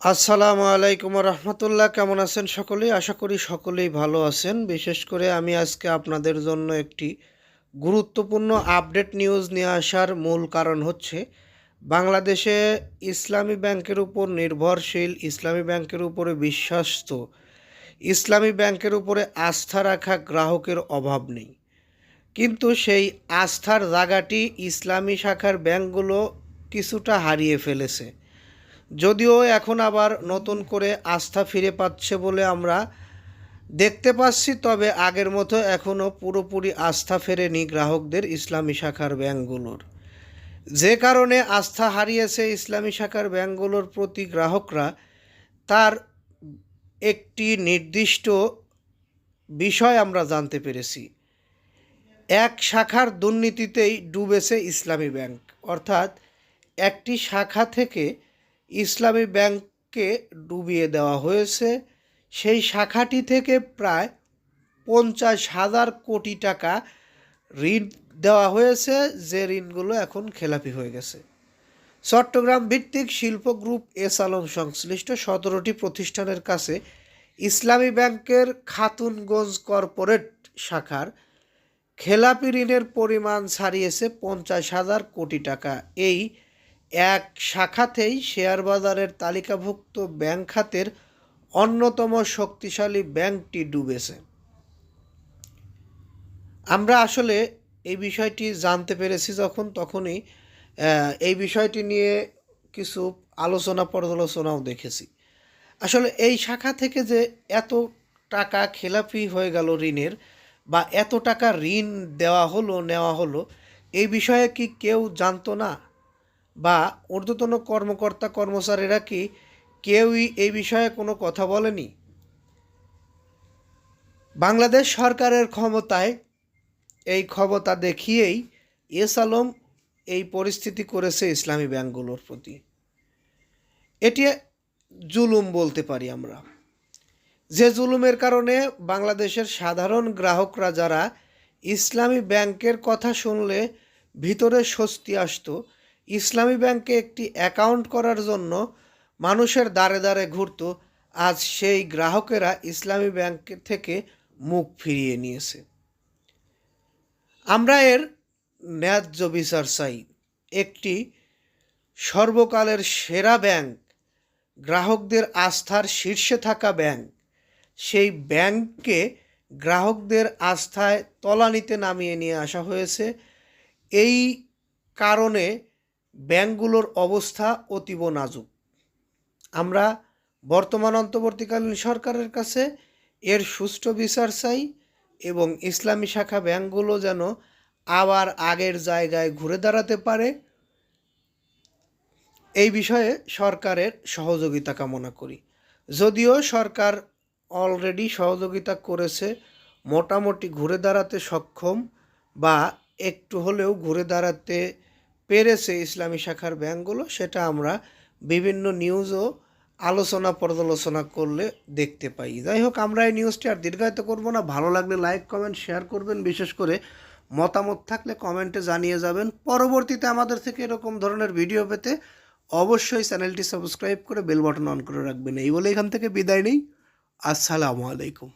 আসসালামু আলাইকুম রহমতুল্লাহ কেমন আছেন সকলেই আশা করি সকলেই ভালো আছেন। বিশেষ করে আমি আজকে আপনাদের জন্য একটি গুরুত্বপূর্ণ আপডেট নিউজ নিয়ে আসার মূল কারণ হচ্ছে, বাংলাদেশে ইসলামী ব্যাংকের উপর নির্ভরশীল, ইসলামী ব্যাংকের উপরে বিশ্বাস্ত, ইসলামী ব্যাংকের উপরে আস্থা রাখা গ্রাহকের অভাব নেই। কিন্তু সেই আস্থার জায়গাটি ইসলামী শাখার ব্যাংকগুলো কিছুটা হারিয়ে ফেলেছে। যদিও এখন আবার নতুন করে আস্থা ফিরে পাচ্ছে বলে আমরা দেখতে পাচ্ছি, তবে আগের মতো এখনও পুরোপুরি আস্থা ফেরেনি গ্রাহকদের ইসলামী শাখার ব্যাংকগুলোর। যে কারণে আস্থা হারিয়েছে ইসলামী শাখার ব্যাংকগুলোর প্রতি গ্রাহকরা, তার একটি নির্দিষ্ট বিষয় আমরা জানতে পেরেছি। এক শাখার দুর্নীতিতেই ডুবেছে ইসলামী ব্যাংক, অর্থাৎ একটি শাখা থেকে ইসলামী ব্যাংককে ডুবিয়ে দেওয়া হয়েছে। সেই শাখাটি থেকে প্রায় পঞ্চাশ হাজার কোটি টাকা ঋণ দেওয়া হয়েছে, যে ঋণগুলো এখন খেলাপি হয়ে গেছে। চট্টগ্রাম ভিত্তিক শিল্প গ্রুপ এস আলম সংশ্লিষ্ট সতেরোটি প্রতিষ্ঠানের কাছে ইসলামী ব্যাংকের খাতুনগঞ্জ কর্পোরেট শাখার খেলাপি ঋণের পরিমাণ ছাড়িয়েছে পঞ্চাশ হাজার কোটি টাকা। এই এক শাখাতেই শেয়ার বাজারের তালিকাভুক্ত ব্যাংক খাতের অন্যতম শক্তিশালী ব্যাংকটি ডুবেছে। আমরা আসলে এই বিষয়টি জানতে পেরেছি যখন তখনই এই বিষয়টি নিয়ে কিছু আলোচনা পর্যালোচনাও দেখেছি। আসলে এই শাখা থেকে যে এত টাকা খেলাপি হয়ে গেল ঋণের বা এত টাকা ঋণ দেওয়া হলো, নেওয়া হলো, এই বিষয়ে কি কেউ জানতো না? বা ঊর্ধ্বতন কর্মকর্তা কর্মচারীরা কি কেউই এই বিষয়ে কোনো কথা বলেনি? বাংলাদেশ সরকারের ক্ষমতায় এই ক্ষমতা দেখিয়েই এস আলম এই পরিস্থিতি করেছে ইসলামী ব্যাংকগুলোর প্রতি। এটি জুলুম বলতে পারি আমরা। যে জুলুমের কারণে বাংলাদেশের সাধারণ গ্রাহকরা যারা ইসলামী ব্যাংকের কথা শুনলে ভিতরে স্বস্তি আসতো ইসলামী ব্যাংকে একটি অ্যাকাউন্ট করার জন্য মানুষের দ্বারে দ্বারে ঘুরত, আজ সেই গ্রাহকেরা ইসলামী ব্যাংক থেকে মুখ ফিরিয়ে নিয়েছে। আমরা এর ন্যায্য বিচার চাই। একটি সর্বকালের সেরা ব্যাংক, গ্রাহকদের আস্থার শীর্ষে থাকা ব্যাংক, সেই ব্যাংককে গ্রাহকদের আস্থায় তলানিতে নামিয়ে নিয়ে আসা হয়েছে। এই কারণে ব্যাংকগুলোর অবস্থা অতীব নাজুক। আমরা বর্তমান অন্তর্বর্তীকালীন সরকারের কাছে এর সুষ্ঠু বিচার চাই এবং ইসলামী শাখা ব্যাংকগুলো যেন আবার আগের জায়গায় ঘুরে দাঁড়াতে পারে। এই বিষয়ে সরকারের সহযোগিতা কামনা করি। যদিও সরকার অলরেডি সহযোগিতা করেছে, মোটামুটি ঘুরে দাঁড়াতে সক্ষম বা একটু হলেও ঘুরে দাঁড়াতে পেরেছে ইসলামী শাখার ব্যাংকগুলো, সেটা আমরা বিভিন্ন নিউজ ও আলোচনা পর্যালোচনা করলে দেখতে পাই। যাই হোক, আমরা এই নিউজটি আর দীর্ঘায়িত করব না। ভালো লাগলে লাইক, কমেন্ট, শেয়ার করবেন। বিশেষ করে মতামত থাকলে কমেন্টে জানিয়ে যাবেন। পরবর্তীতে আমাদের থেকে এরকম ধরনের ভিডিও পেতে অবশ্যই চ্যানেলটি সাবস্ক্রাইব করে বেল বাটন অন করে রাখবেন। এই বলে এখান থেকে বিদায় নেই। আসসালামু আলাইকুম।